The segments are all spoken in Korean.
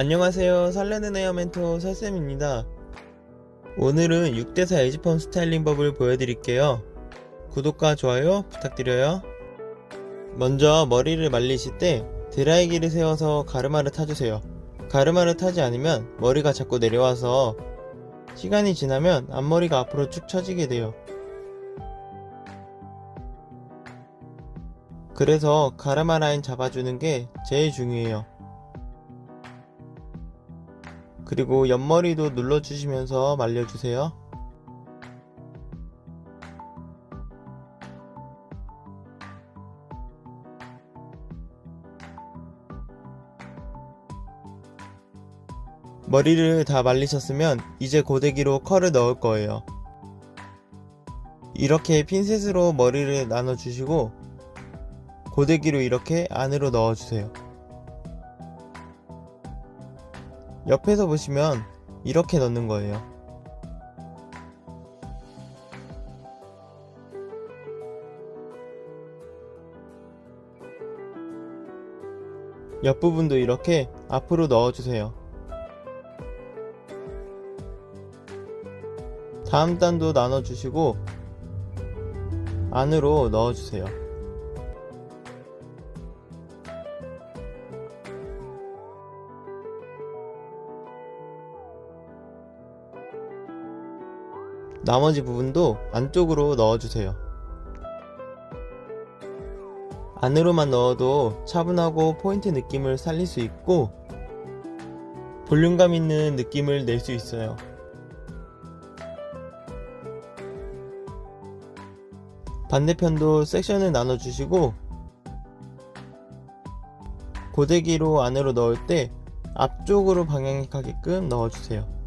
안녕하세요. 설레는 에어 멘토 설쌤입니다. 오늘은 6대4 에지펌 스타일링 법을 보여드릴게요. 구독과 좋아요 부탁드려요. 먼저 머리를 말리실 때 드라이기를 세워서 가르마를 타주세요. 가르마를 타지 않으면 머리가 자꾸 내려와서 시간이 지나면 앞머리가 앞으로 쭉 처지게 돼요. 그래서 가르마 라인 잡아주는 게 제일 중요해요. 그리고 옆머리도 눌러주시면서 말려주세요. 머리를 다 말리셨으면 이제 고데기로 컬을 넣을 거예요. 이렇게 핀셋으로 머리를 나눠주시고 고데기로 이렇게 안으로 넣어주세요. 옆에서 보시면 이렇게 넣는 거예요. 옆부분도 이렇게 앞으로 넣어주세요. 다음 단도 나눠주시고 안으로 넣어주세요. 나머지 부분도 안쪽으로 넣어주세요. 안으로만 넣어도 차분하고 포인트 느낌을 살릴 수 있고 볼륨감 있는 느낌을 낼 수 있어요. 반대편도 섹션을 나눠주시고 고데기로 안으로 넣을 때 앞쪽으로 방향이 가게끔 넣어주세요.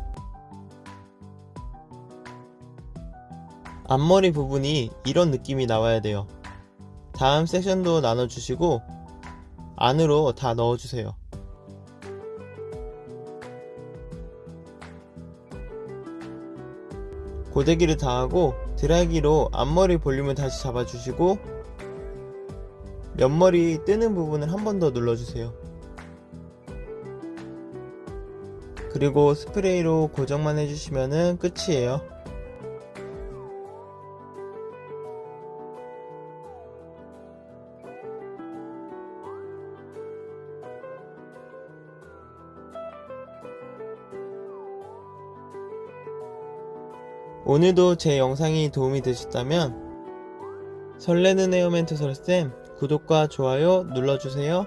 앞머리 부분이 이런 느낌이 나와야 돼요. 다음 섹션도 나눠주시고 안으로 다 넣어주세요. 고데기를 다 하고 드라이기로 앞머리 볼륨을 다시 잡아주시고 옆머리 뜨는 부분을 한 번 더 눌러주세요. 그리고 스프레이로 고정만 해주시면 끝이에요. 오늘도 제 영상이 도움이 되셨다면 설레는 에어멘트 설쌤 구독과 좋아요 눌러주세요.